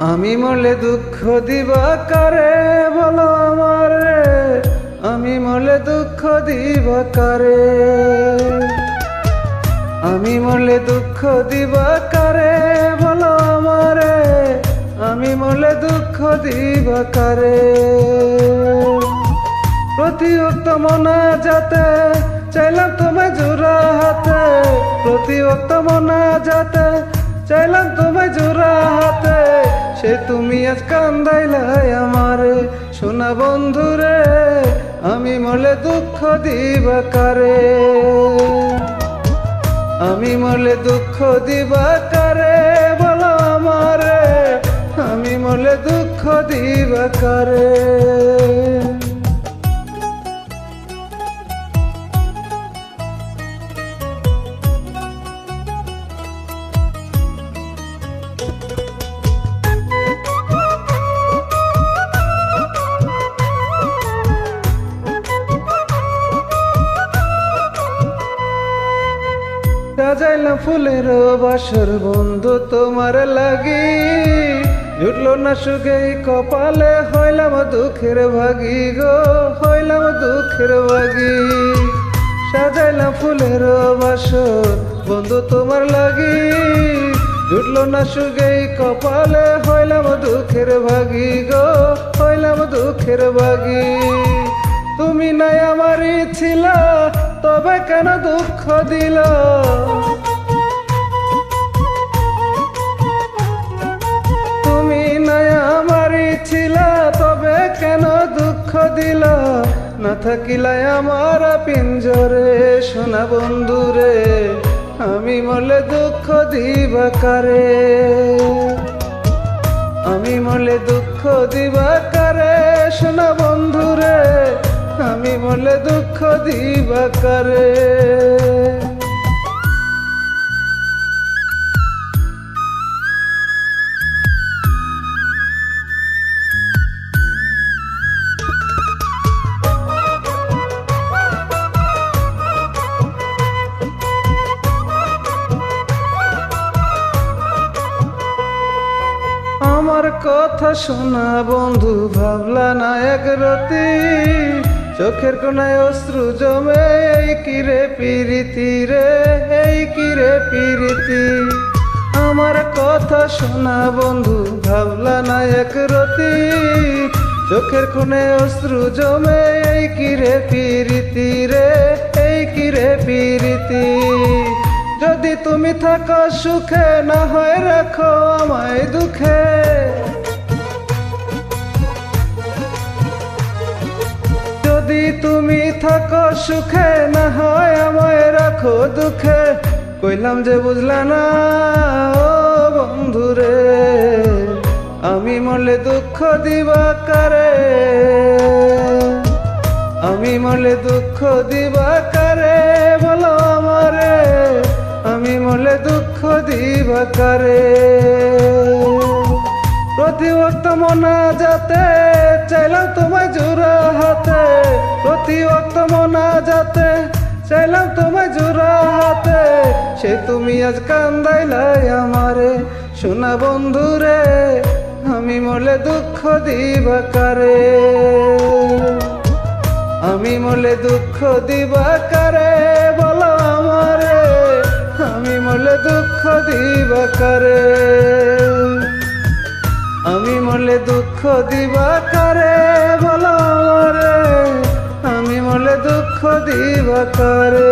আমি মলে দুঃখ দিবা কারে? বলো আমারে। আমি মলে দুঃখ দিবা কারে? আমি মলে দুঃখ দিবা কারে? বলো আমারে। আমি মলে দুঃখ দিবা কারে? প্রতিউক্ত মনা যাতে, চাইলাম তোমায় জোড়া হাতে। প্রতিউক্ত মনা যাতে, চাইলাম তোমায় জোড়া হাতে। সে তুমি আজ কান্দাইলাই আমারে। সোনা বন্ধুরে আমি মলে দুঃখ দিবা কারে? আমি মলে দুঃখ দিবা কারে বলো আমারে? আমি মলে দুঃখ দিবা কারে? সাজাইলাম ফুলের বাসর বন্ধু তোমার লাগি। জুটলো না সুখেই কপালে, হইলাম দুঃখের ভাগি গো, হইলাম দুঃখের ভাগি। সাজাইলাম ফুলের বাসর বন্ধু তোমার লাগি। জুটলো না সুখেই কপালে, হইলাম দুঃখের ভাগি গো, হইলাম দুঃখের ভাগি। তুমি নাই আমারই ছিল, তবে কেন দুঃখ দিল? তুমি নাই আমারই ছিল, তবে কেন দুঃখ দিল? না থাকিলাই আমার পিঞ্জরে, সোনা বন্ধুরে, আমি মলে দুঃখ দিবা কারে? আমি মলে দুঃখ দিবা কারে, সোনা বন্ধুরে? মলে দুঃখ দিবা কারে? কথা শোনা বন্ধু ভাবলা না এক রতি চোখের কোনায় অশ্রু জমে, এই কিরে পিরিতি রে, এই কিরে পিরিতি? আমার কথা শোনা বন্ধু, ভাবলা না এক রতি। চোখের কোণে অশ্রু জমে, এই কিরে পিরিতি রে, এই কিরে পিরিতি? যদি তুমি থাকো সুখে, না হয় রাখো আমায় দুঃখে। তুমি থাকো সুখে, না হয় আমায় রাখো দুঃখে। কইলাম যে বুঝলা না, ও বন্ধুরে, আমি মলে দুঃখ দিবা কারে? আমি মলে দুঃখ দিবা কারে, বলো আমারে? আমি মলে দুঃখ দিবা কারে? প্রতি মনা যাতে চাইলাম তোমায় জোড়া হাতে। প্রতি মনা যাতে চাইলাম তোমায় জোড়া হাতে। সে তুমি আজ কান্দাই কান্দাইলাই আমারে, সোনা বন্ধুরে, আমি মলে দুঃখ দিবা কারে? আমি মলে দুঃখ দিবা কারে, বলো আমারে, আমি মলে দুঃখ দিবা কারে? আমি মলে দুঃখ দিবা করে বলো রে আমি মলে দুঃখ দিবা কারে।